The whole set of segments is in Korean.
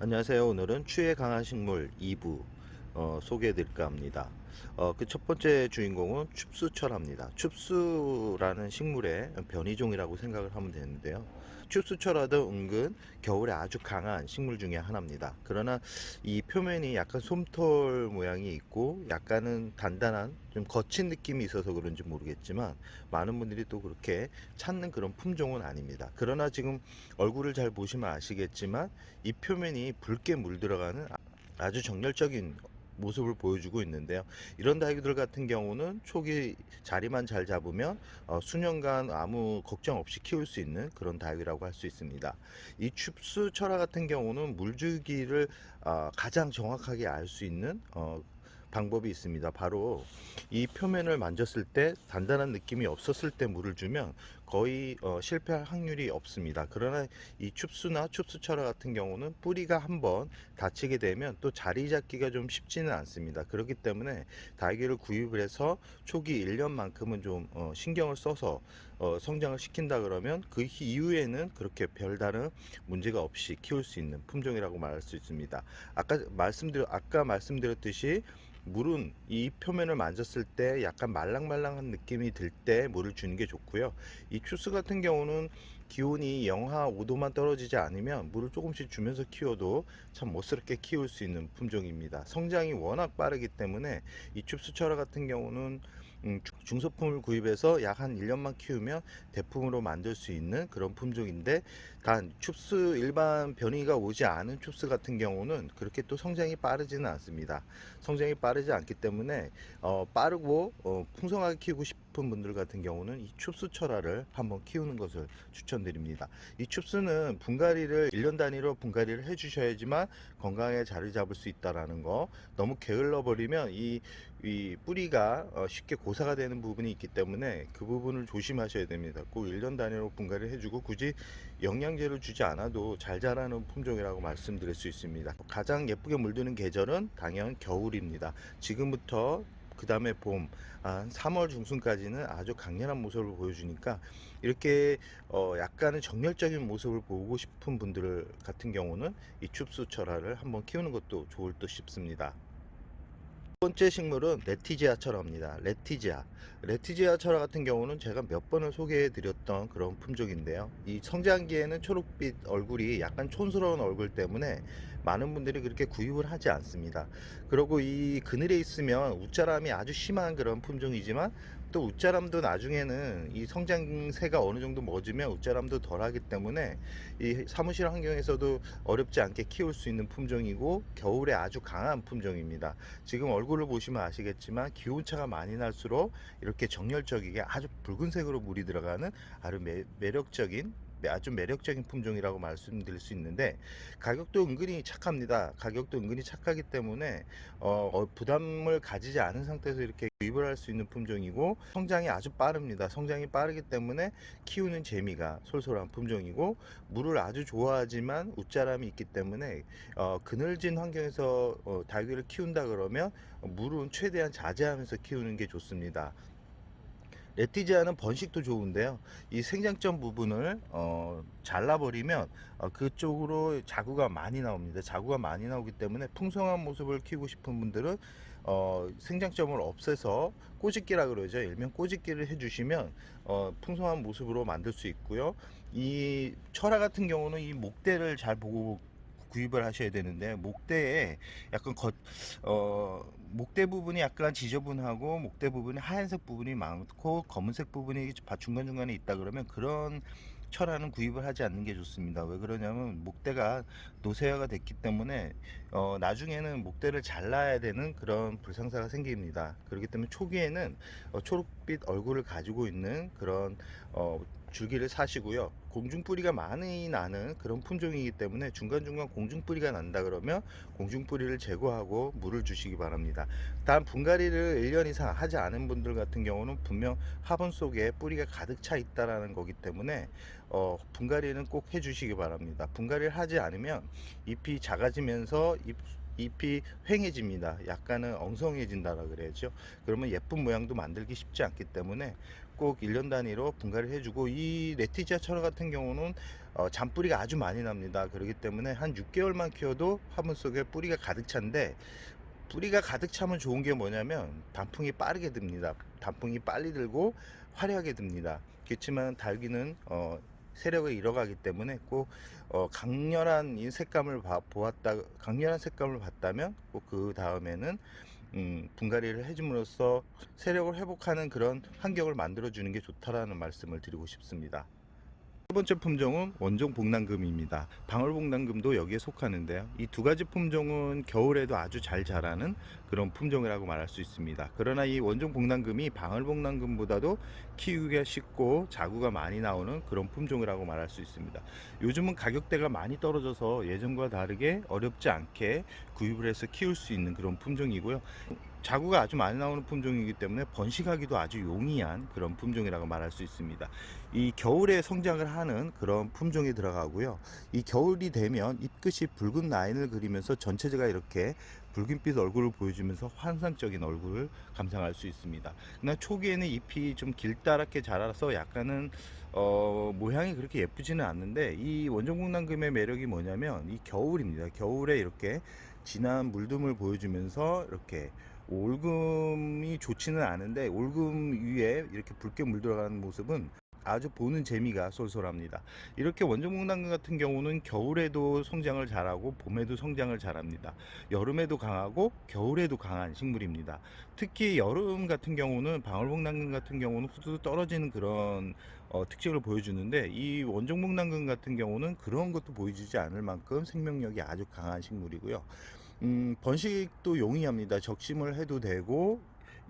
안녕하세요. 오늘은 추에 강한 식물 2부 어, 소개해 드릴까 합니다. 어, 그 첫 번째 주인공은 춥수철합니다. 춥수라는 식물의 변이종이라고 생각을 하면 되는데요. 춥수철화도 은근 겨울에 아주 강한 식물 중에 하나입니다. 그러나 이 표면이 약간 솜털 모양이 있고 약간은 단단한 좀 거친 느낌이 있어서 그런지 모르겠지만 많은 분들이 또 그렇게 찾는 그런 품종은 아닙니다. 그러나 지금 얼굴을 잘 보시면 아시겠지만 이 표면이 붉게 물들어가는 아주 정열적인 모습을 보여주고 있는데요. 이런 다육이들 같은 경우는 초기 자리만 잘 잡으면 어, 수년간 아무 걱정 없이 키울 수 있는 그런 다육이라고 할 수 있습니다. 이 춥수 철화 같은 경우는 물주기를 어, 가장 정확하게 알 수 있는 어, 방법이 있습니다. 바로 이 표면을 만졌을 때 단단한 느낌이 없었을 때 물을 주면 거의 어, 실패할 확률이 없습니다. 그러나 이 춥수나 춥수철화 같은 경우는 뿌리가 한번 다치게 되면 또 자리 잡기가 좀 쉽지는 않습니다. 그렇기 때문에 다육이를 구입을 해서 초기 1년만큼은 좀 어, 신경을 써서 어, 성장을 시킨다 그러면 그 이후에는 그렇게 별다른 문제가 없이 키울 수 있는 품종이라고 말할 수 있습니다. 아까 말씀드려 아까 말씀드렸듯이 물은 이 표면을 만졌을 때 약간 말랑말랑한 느낌이 들 때 물을 주는 게 좋고요. 이 추스 같은 경우는 기온이 영하 5도만 떨어지지 않으면 물을 조금씩 주면서 키워도 참 멋스럽게 키울 수 있는 품종입니다. 성장이 워낙 빠르기 때문에 이 춥수철화 같은 경우는 음, 중- 중소품을 구입해서 약 한 1년만 키우면 대품으로 만들 수 있는 그런 품종인데 단 춥스 일반 변이가 오지 않은 춥스 같은 경우는 그렇게 또 성장이 빠르지는 않습니다. 성장이 빠르지 않기 때문에 어, 빠르고 어, 풍성하게 키우고 싶 은 분들 같은 경우는 이 춥스 철화를 한번 키우는 것을 추천드립니다. 이 춥스는 분갈이를 1년 단위로 분갈이를 해주셔야지만 건강하게 자리 잡을 수 있다라는 거 너무 게을러 버리면 이, 이 뿌리가 어, 쉽게 고사가 되는 부분이 있기 때문에 그 부분을 조심하셔야 됩니다. 꼭 1년 단위로 분갈이를 해주고 굳이 영양제를 주지 않아도 잘 자라는 품종이라고 말씀드릴 수 있습니다. 가장 예쁘게 물드는 계절은 당연 겨울입니다. 지금부터 그 다음에 봄, 한 3월 중순까지는 아주 강렬한 모습을 보여주니까 이렇게 어 약간은 정열적인 모습을 보고 싶은 분들 같은 경우는 이 춥수 철화를 한번 키우는 것도 좋을 듯 싶습니다. 두 번째 식물은 레티지아 철화입니다. 레티지아. 레티지아 철화 같은 경우는 제가 몇 번을 소개해 드렸던 그런 품종인데요. 이 성장기에는 초록빛 얼굴이 약간 촌스러운 얼굴 때문에 많은 분들이 그렇게 구입을 하지 않습니다. 그리고 이 그늘에 있으면 웃자람이 아주 심한 그런 품종이지만 또 웃자람도 나중에는 이 성장세가 어느 정도 멎으면 웃자람도 덜하기 때문에 이 사무실 환경에서도 어렵지 않게 키울 수 있는 품종이고 겨울에 아주 강한 품종입니다. 지금 얼굴을 보시면 아시겠지만 기온차가 많이 날수록 이렇게 정열적이게 아주 붉은색으로 물이 들어가는 아주 매, 매력적인 아주 매력적인 품종이라고 말씀드릴 수 있는데 가격도 은근히 착합니다. 가격도 은근히 착하기 때문에 어, 어, 부담을 가지지 않은 상태에서 이렇게 구입을 할 수 있는 품종이고 성장이 아주 빠릅니다. 성장이 빠르기 때문에 키우는 재미가 솔솔한 품종이고 물을 아주 좋아하지만 웃자람이 있기 때문에 어, 그늘진 환경에서 어, 닭을 키운다 그러면 물은 최대한 자제하면서 키우는 게 좋습니다. 레티지아는 번식도 좋은데요. 이 생장점 부분을 어, 잘라버리면 어, 그쪽으로 자구가 많이 나옵니다. 자구가 많이 나오기 때문에 풍성한 모습을 키우고 싶은 분들은 어, 생장점을 없애서 꼬집기라 그러죠. 일명 꼬집기를 해주시면 어, 풍성한 모습으로 만들 수 있고요. 이 철화 같은 경우는 이 목대를 잘 보고 구입을 하셔야 되는데 목대에 약간 겉, 어, 목대 부분이 약간 지저분하고 목대 부분이 하얀색 부분이 많고 검은색 부분이 중간중간에 있다 그러면 그런 철화는 구입을 하지 않는 게 좋습니다. 왜 그러냐면 목대가 노쇠화가 됐기 때문에 어, 나중에는 목대를 잘라야 되는 그런 불상사가 생깁니다. 그렇기 때문에 초기에는 어, 초록빛 얼굴을 가지고 있는 그런 어, 줄기를 사시고요. 공중뿌리가 많이 나는 그런 품종이기 때문에 중간중간 공중뿌리가 난다 그러면 공중뿌리를 제거하고 물을 주시기 바랍니다. 단 분갈이를 1년 이상 하지 않은 분들 같은 경우는 분명 화분 속에 뿌리가 가득 차 있다라는 거기 때문에 어, 분갈이는 꼭 해주시기 바랍니다. 분갈이를 하지 않으면 잎이 작아지면서 잎 잎이 휑해집니다. 약간은 엉성해진다라 그래야죠. 그러면 예쁜 모양도 만들기 쉽지 않기 때문에 꼭 1년 단위로 분갈이를 해주고 이 레티지아 철화 같은 경우는 어, 잔뿌리가 아주 많이 납니다. 그렇기 때문에 한 6개월만 키워도 화분 속에 뿌리가 가득 찬데 뿌리가 가득 차면 좋은 게 뭐냐면 단풍이 빠르게 듭니다. 단풍이 빨리 들고 화려하게 듭니다. 그렇지만 달기는 어, 세력을 잃어가기 때문에 꼭 어, 강렬한 이 색감을 봐- 보았다 강렬한 색감을 봤다면 꼭 그 다음에는 음, 분갈이를 해줌으로써 세력을 회복하는 그런 환경을 만들어 주는 게 좋다라는 말씀을 드리고 싶습니다. 세 번째 품종은 원종 복랑금입니다. 방울 복랑금도 여기에 속하는데요. 이 두 가지 품종은 겨울에도 아주 잘 자라는 그런 품종이라고 말할 수 있습니다. 그러나 이 원종 복랑금이 방울 복랑금보다도 키우기가 쉽고 자구가 많이 나오는 그런 품종이라고 말할 수 있습니다. 요즘은 가격대가 많이 떨어져서 예전과 다르게 어렵지 않게 구입을 해서 키울 수 있는 그런 품종이고요. 자구가 아주 많이 나오는 품종이기 때문에 번식하기도 아주 용이한 그런 품종이라고 말할 수 있습니다. 이 겨울에 성장을 하는 그런 품종이 들어가고요. 이 겨울이 되면 잎끝이 붉은 라인을 그리면서 전체가 이렇게 붉은빛 얼굴을 보여주면서 환상적인 얼굴을 감상할 수 있습니다. 그러나 초기에는 잎이 좀 길다랗게 자라서 약간은 어, 모양이 그렇게 예쁘지는 않는데 이 원종국난금의 매력이 뭐냐면 이 겨울입니다. 겨울에 이렇게 진한 물듬을 보여주면서 이렇게 올금이 좋지는 않은데 올금 위에 이렇게 붉게 물들어가는 모습은 아주 보는 재미가 쏠쏠합니다. 이렇게 원종목난금 같은 경우는 겨울에도 성장을 잘하고 봄에도 성장을 잘합니다. 여름에도 강하고 겨울에도 강한 식물입니다. 특히 여름 같은 경우는 방울복난금 같은 경우는 후두둑 떨어지는 그런 어, 특징을 보여주는데 이 원종목난금 같은 경우는 그런 것도 보여주지 않을 만큼 생명력이 아주 강한 식물이고요. 음, 번식도 용이합니다. 적심을 해도 되고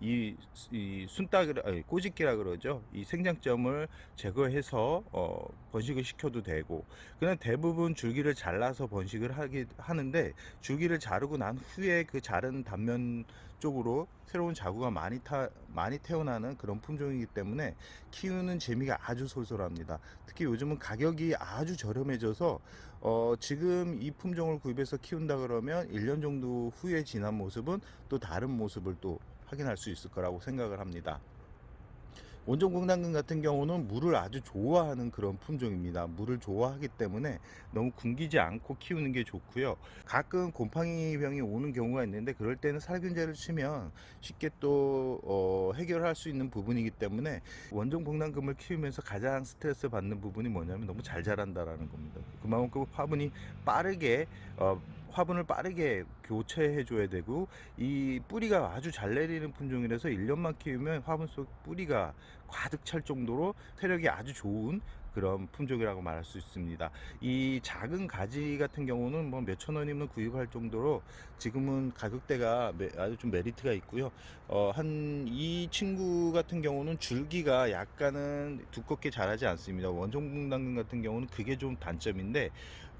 이, 이 순따기라 아니, 꼬집기라 그러죠. 이 생장점을 제거해서 어, 번식을 시켜도 되고 그냥 대부분 줄기를 잘라서 번식을 하기 하는데 줄기를 자르고 난 후에 그 자른 단면 쪽으로 새로운 자구가 많이 타 많이 태어나는 그런 품종이기 때문에 키우는 재미가 아주 솔솔합니다. 특히 요즘은 가격이 아주 저렴해져서 어, 지금 이 품종을 구입해서 키운다 그러면 1년 정도 후에 지난 모습은 또 다른 모습을 또 확인할 수 있을 거라고 생각을 합니다. 원종공단금 같은 경우는 물을 아주 좋아하는 그런 품종입니다. 물을 좋아하기 때문에 너무 굶기지 않고 키우는 게 좋고요. 가끔 곰팡이 병이 오는 경우가 있는데 그럴 때는 살균제를 치면 쉽게 또 어, 해결할 수 있는 부분이기 때문에 원종복랑금을 키우면서 가장 스트레스 받는 부분이 뭐냐면 너무 잘 자란다라는 겁니다. 그만큼 화분이 빠르게 어, 화분을 빠르게 교체해 줘야 되고 이 뿌리가 아주 잘 내리는 품종이라서 1년만 키우면 화분 속 뿌리가 가득 찰 정도로 세력이 아주 좋은 그런 품종이라고 말할 수 있습니다. 이 작은 가지 같은 경우는 뭐 몇천 원이면 구입할 정도로 지금은 가격대가 매- 아주 좀 메리트가 있고요. 어, 한 이 친구 같은 경우는 줄기가 약간은 두껍게 자라지 않습니다. 원종분당근 같은 경우는 그게 좀 단점인데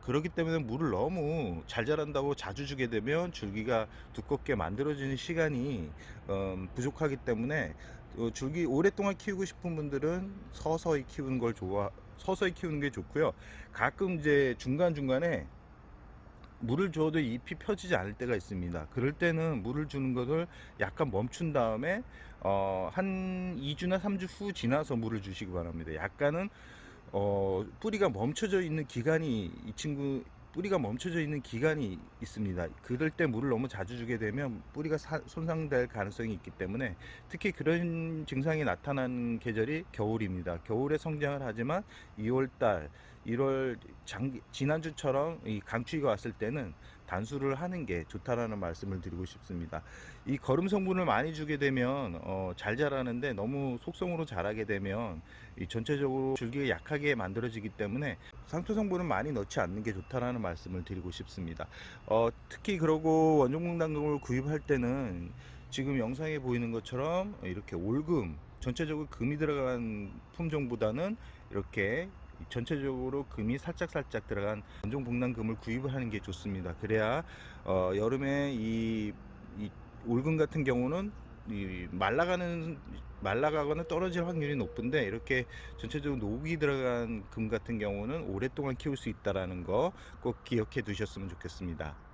그렇기 때문에 물을 너무 잘 자란다고 자주 주게 되면 줄기가 두껍게 만들어지는 시간이 음, 부족하기 때문에 어, 줄기 오랫동안 키우고 싶은 분들은 서서히 키우는 걸 좋아 서서히 키우는 게 좋고요. 가끔 이제 중간 중간에 물을 줘도 잎이 펴지지 않을 때가 있습니다. 그럴 때는 물을 주는 것을 약간 멈춘 다음에 어, 한 2주나 3주 후 지나서 물을 주시기 바랍니다. 약간은 어, 뿌리가 멈춰져 있는 기간이 이 친구 뿌리가 멈춰져 있는 기간이 있습니다. 그럴 때 물을 너무 자주 주게 되면 뿌리가 사- 손상될 가능성이 있기 때문에 특히 그런 증상이 나타나는 계절이 겨울입니다. 겨울에 성장을 하지만 2월달, 1월 장, 지난주처럼 이 강추위가 왔을 때는 단수를 하는 게 좋다라는 말씀을 드리고 싶습니다. 이 거름 성분을 많이 주게 되면 어, 잘 자라는데 너무 속성으로 자라게 되면 이 전체적으로 줄기가 약하게 만들어지기 때문에 상토 성분을 많이 넣지 않는 게 좋다라는 말씀을 드리고 싶습니다. 어, 특히 그러고 원종공단금을 구입할 때는 지금 영상에 보이는 것처럼 이렇게 올금 전체적으로 금이 들어간 품종보다는 이렇게 전체적으로 금이 살짝살짝 들어간 원종 복랑금을 구입을 하는 게 좋습니다. 그래야 어, 여름에 이, 이 올금 같은 경우는 이 말라가는 말라가거나 떨어질 확률이 높은데 이렇게 전체적으로 녹이 들어간 금 같은 경우는 오랫동안 키울 수 있다라는 거 꼭 기억해 두셨으면 좋겠습니다.